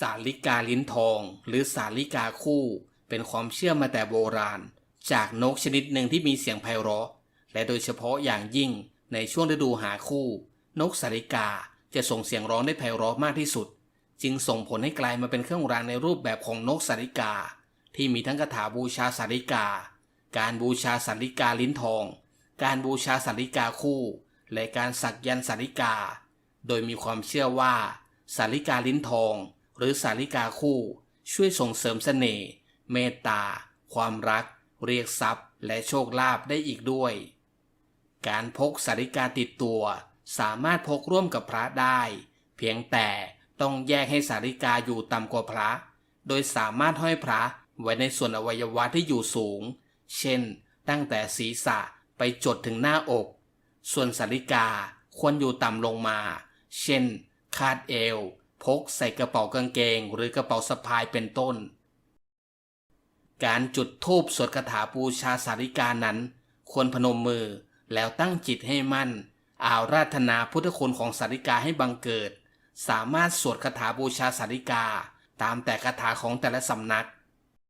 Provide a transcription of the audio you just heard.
สาลิกาลิ้นทอง หรือสาลิกาคู่ เป็นความเชื่อมาแต่โบราณ จากนกชนิดหนึ่งที่มีเสียงไพเราะ และโดยเฉพาะอย่างยิ่งในช่วงฤดูหาคู่ นกสาลิกาจะส่งเสียงร้องได้ไพเราะมากที่สุด จึงส่งผลให้กลายมาเป็นเครื่องรางในรูปแบบของนกสาลิกา ที่มีทั้งคาถาบูชาสาลิกา การบูชาสาลิกาลิ้นทอง การบูชาสาลิกาคู่และการสักยันสาลิกา โดยมีความเชื่อว่าสาลิกาลิ้นทอง หรือสาลิกาคู่ ช่วยส่งเสริมเสน่ห์เมตตา ความรัก เรียกทรัพย์ และโชคลาภได้อีกด้วย การพกสาริกาติดตัว สามารถพกร่วมกับพระได้ เพียงแต่ต้องแยกให้สาริกาอยู่ต่ำกว่าพระ โดยสามารถห้อยพระไว้ในส่วนอวัยวะที่อยู่สูง เช่น ตั้งแต่ศีรษะไปจดถึงหน้าอก ส่วนสาริกาควรอยู่ต่ำลงมา เช่น คาดเอว พกใส่กระเป๋ากางเกงหรือกระเป๋าสะพายเป็นต้น การจุดธูปสวดคาถาบูชาสาริกานั้น ควรพนมมือแล้วตั้งจิตให้มั่น อาราธนาพุทธคุณของสาริกาให้บังเกิด สามารถสวดคาถาบูชาสาริกา ตามแต่คาถาของแต่ละสำนัก